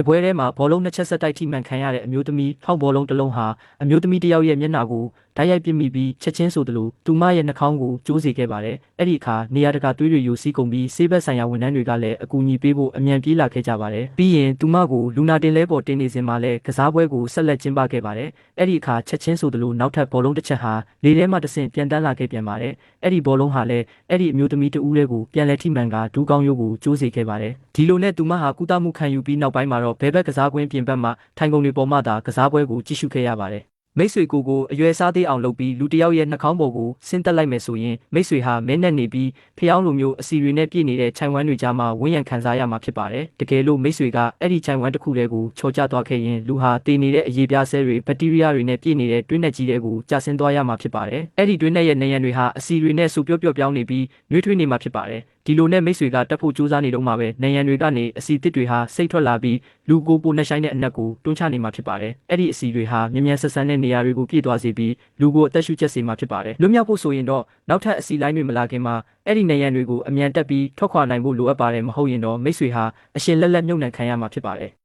တပွဲထဲမှာဘောလုံးနှစ်ချက်ဆက်တိုက်ထိမှန်ခံရတဲ့အမျိုးသမီးထောက်ဘောလုံးတစ်လုံးဟာအမျိုးသမီးတစ်ယောက်ရဲ့မျက်နှာကိုဓာတ်ရိုက်ပစ်မိပြီးချက်ချင်းဆိုသလိုသူမရဲ့နှာခေါင်းကိုကျိုးစေခဲ့ပါတယ်။အဲ့ဒီအခါနေရာတကာသွေးတွေယူစီးကုန်ပြီးဆေးဘက်ဆိုင်ရာဝန်ထမ်းတွေကလည်းအကူအညီပေးဖို့အမြန်ပြေးလာခဲ့ကြပါတယ်။ပြီးရင်သူမကိုလူနာတင်လဲပေါ်တင်နေစဉ်မှာလည်းကစားပွဲကိုဆက်လက်ကျင်းပခဲ့ပါတယ်။အဲ့ဒီအခါချက်ချင်းဆိုသလိုနောက်ထပ်ဘောလုံးတစ်ချက်ဟာလေထဲမှာတဆင့်ပြန်တန်းလာခဲ့ပြန်ပါတယ်။အဲ့ဒီဘောလုံးဟာလည်းအဲ့ဒီအမျိုးသမီးတဦးလေးကိုပြန်လဲထိမှန်ကဒူးကောင်းရိုးကိုကျိုးစေခဲ့ပါတယ်။ဒီလိုနဲ့သူမဟာကုသမှုခံယူပြီးနောက်ပိုင်းမှာတော့ဘဲဘက်ကစားကွင်းပြင်ပမှာထိုင်ကုန်တွေပေါ်မှာသာကစားပွဲကိုကြည့်ရှုခဲ့ရပါတယ်။မိတ်ဆွေကိုကိုအရွယ်စားသေးအောင်လုပ်ပြီးလူတစ်ယောက်ရဲ့နှာခေါင်းပေါ်ကိုဆင်းသက်လိုက်မယ်ဆိုရင်မိတ်ဆွေဟာမင်းနဲ့နေပြီးဖျောင်းလိုမျိုးအစီတွေနဲ့ပြည့်နေတဲ့ခြံဝမ်းတွေကြားမှာဝန်းရံခံစားရမှာဖြစ်ပါတယ်။တကယ်လို့မိတ်ဆွေကအဲ့ဒီခြံဝမ်းတစ်ခုတည်းကိုချော်ကျသွားခဲ့ရင်လူဟာတည်နေတဲ့အရေးပြားဆဲတွေဘက်တီးရီးယားတွေနဲ့ပြည့်နေတဲ့တွင်းနဲ့ကြီးတွေကိုကြာဆင်းသွားရမှာဖြစ်ပါတယ်။အဲ့ဒီတွင်းနဲ့ရဲ့နေရံတွေဟာအစီတွေနဲ့ဆူပြော့ပြော့ပြောင်းနေပြီးနှွေးထွေးနေမှာဖြစ်ပါတယ်။ ဒီလိုနဲ့မိတ်ဆွေကတက်ဖို့ကြိုးစားနေတော့မှပဲနေရံတွေကနေအစီတစ်တွေဟာစိတ်ထွက်လာပြီးလူကိုပိုနှက်ဆိုင်တဲ့အနက်ကိုတွန်းချနေမှာဖြစ်ပါတယ်။အဲ့ဒီအစီတွေဟာမြ мян ဆက်ဆန်းတဲ့နေရာတွေကိုပြည့်သွားစေပြီးလူကိုအသက်ရှူချက်စေမှာဖြစ်ပါတယ်။လွတ်မြောက်ဖို့ဆိုရင်တော့နောက်ထပ်အစီလိုင်းတွေမလာခင်မှာအဲ့ဒီနေရံတွေကိုအမြန်တက်ပြီးထွက်ခွာနိုင်ဖို့လိုအပ်ပါတယ်မဟုတ်ရင်တော့မိတ်ဆွေဟာအရှင်လက်လက်မြုပ်နှံခံရမှာဖြစ်ပါတယ်။